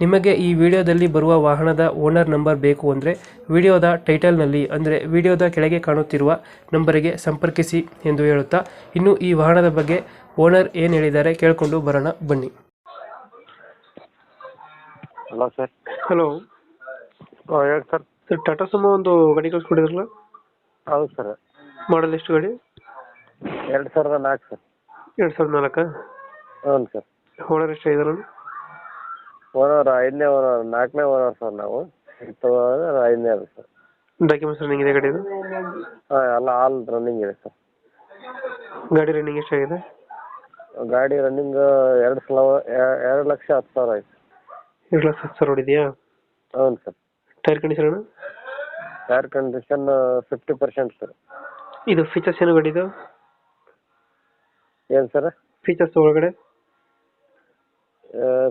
ನಿಮಗೆ ಈ ವಿಡಿಯೋದಲ್ಲಿ ಬರುವ ವಾಹನದ ಓನರ್ ನಂಬರ್ ಬೇಕು ಅಂದರೆ ವಿಡಿಯೋದ ಟೈಟಲ್ನಲ್ಲಿ ಅಂದರೆ ವಿಡಿಯೋದ ಕೆಳಗೆ ಕಾಣುತ್ತಿರುವ ನಂಬರಿಗೆ ಸಂಪರ್ಕಿಸಿ ಎಂದು ಹೇಳುತ್ತಾ ಇನ್ನು ಈ ವಾಹನದ ಬಗ್ಗೆ ಓನರ್ ಏನು ಹೇಳಿದ್ದಾರೆ ಕೇಳಿಕೊಂಡು ಬರೋಣ ಬನ್ನಿ. Hello sir. ಹಲೋ. ಹಾಂ ಹೇಳಿ ಸರ್. ಸರ್ ಟಾಟಾ ಸುಮೋ ಒಂದು ಗಾಡಿ ಕಳ್ಸ್ಕೊಡಿದ್ರಲ್ಲ? ಹೌದು ಸರ್. ಮಾಡಲ್ ಎಷ್ಟು ಗಾಡಿ? ಎರಡು ಸಾವಿರದ ನಾಲ್ಕು ಸರ್. ಎರಡು ಸಾವಿರದ ನಾಲ್ಕಾ? ಹೌದು ಸರ್. ಓನರ್ ಎಷ್ಟು ಇದಾರೆ ಓನರ್ ಐದನೇ ಓನರ್ ನಾಲ್ಕನೇ ಓನರ್ ಸರ್ ನಾವು. ಐದನೇ ಅದು ಸರ್. ಡಾಕ್ಯುಮೆಂಟ್ಸ್ ರನ್ನಿಂಗ್ ಇದೆ ಗಾಡಿದು? ಹಾಂ ಎಲ್ಲ ಆಲ್ ರನ್ನಿಂಗ್ ಇದೆ ಸರ್. ಗಾಡಿ ರನ್ನಿಂಗ್ ಎಷ್ಟಾಗಿದೆ? ಗಾಡಿ ರನ್ನಿಂಗ್ ಎರಡು ಸಲ ಎರಡು ಲಕ್ಷ ಹತ್ತು ಸಾವಿರ ಆಯ್ತು ಎರಡು ಲಕ್ಷ ಹತ್ತು ಸಾವಿರ ಹೊಡಿದೆಯಾ ಹೌದು sir. Tyre condition tyre condition fifty percent sir. ಇದು ಫೀಚರ್ಸ್ ಏನು ಗಾಡಿದು? ಏನು ಸರ್? ಫೀಚರ್ಸ್ ಒಳಗಡೆ?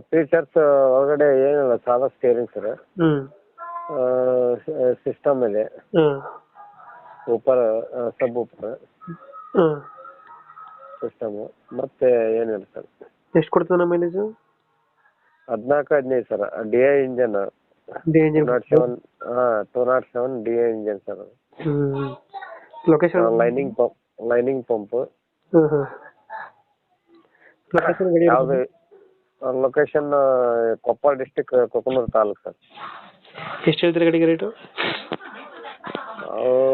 ಫೀಚರ್ಸ್ ಒಳಗಡೆ ಏನಿಲ್ಲ ಸಾದಾ ಸ್ಟೇರಿಂಗ್ ಸರ್ ಹ್ಞೂ ಸಿಸ್ಟಮ್ ಇದೆ ಹ್ಮ್. ಊಪರ್ ಸಬ್ ಊಪರ್ ಹ್ಮ್. ಸಿಸ್ಟಮ್ ಮತ್ತೆ ಏನಿಲ್ಲ ಸರ್. ಎಷ್ಟು ಕೊಡ್ತದೆ ಮೈಲೇಜ್ ಹದಿನಾಲ್ಕು ಹದಿನೈದು sir. D I engine D two nought seven ಹಾ two nought seven D I engine sir. Location lining pump lining pump hmm location ಯಾವುದು location Koppal district Kokkanur taluk sir. ಎಷ್ಟು ಹೇಳ್ತೀರಿ ಕಡೆಗೆ ರೇಟು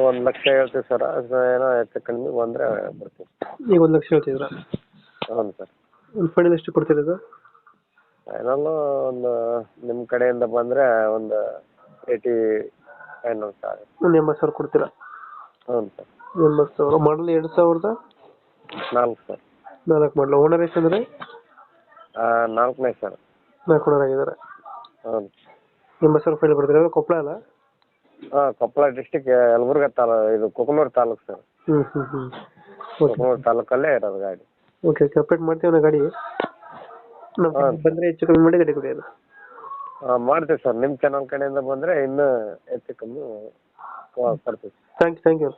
ಒಂದು ಲಕ್ಷ ಹೇಳ್ತೀವಿ ಸರ್. ಅದು ಏನೋ ಹೆಚ್ಚು ಕಡಿಮೆ ಬಂದರೆ ಬರ್ತೀವಿ. ಈಗ ಒಂದು ಲಕ್ಷ ಹೇಳ್ತಿದ್ರ ಹೌದು ಸರ್. ಒಂದು ಫೈನಲ್ ಎಷ್ಟು ಕೊಡ್ತಿರೋದು ಫೈನಲ್ಲು ಒಂದು ನಿಮ್ಮ ಕಡೆಯಿಂದ ಬಂದರೆ ಒಂದು ಏಯ್ಟಿ ಫೈನಲ್ ಸರ್. ಒಂದು ಎಂಬತ್ತು ಸಾವಿರ ಕೊಡ್ತೀರಾ? ಹ್ಞೂ ಸರ್. ಎಂಬತ್ತು ಸಾವಿರ. ಮಾಡಲ್ ಎರಡು ಸಾವಿರದ? ನಾಲ್ಕು ಸರ್. ನಾಲ್ಕು ಮಾಡಲು ಓನರ್ ಎಷ್ಟು ಅಂದರೆ? ನಾಲ್ಕನೇ ಸರ್. ನಾಲ್ಕು ಓನರ್ ಆಗಿದ್ದಾರೆ ನಿಮ್ಮ ಎಂಬತ್ತು ಫೈಲ್ ಕೊಡ್ತೀರಾ ಕೊಪ್ಪಳ ಅಲ್ಲ? ಹಾಂ ಕೊಪ್ಪಳ ಡಿಸ್ಟಿಕ್ ಯಲಬುರ್ಗ ತಾಲೂ ಇದು ಕೊಕ್ಕನೂರು ತಾಲೂಕು ಸರ್. ಹ್ಞೂ ಹ್ಞೂ ಹ್ಞೂ ಓಕೆ. ಕೊಕ್ಕನೂರು ತಾಲೂಕಲ್ಲೇ ಇರೋದು ಗಾಡಿ. Okay okay. ಅಪ್ಡೇಟ್ ಮಾಡ್ತೀವಿ ನಾ ಗಾಡಿ. ನಮ್ಮ. ಬಂದರೆ ಹೆಚ್ಚು ಕಮ್ಮಿ ಮಾಡಿ ಗಾಡಿ ಕೊಡಿ ಅದು. ಹಾಂ ಮಾಡ್ತೀವಿ ಸರ್. ನಿಮ್ಮ ಚಾನಲ್ ಕಡೆಯಿಂದ ಬಂದ್ರೆ ಇನ್ನೂ ಹೆಚ್ಚು ಕಮ್ಮಿ ಕೊಡ್ತೀವಿ. Thank you thank you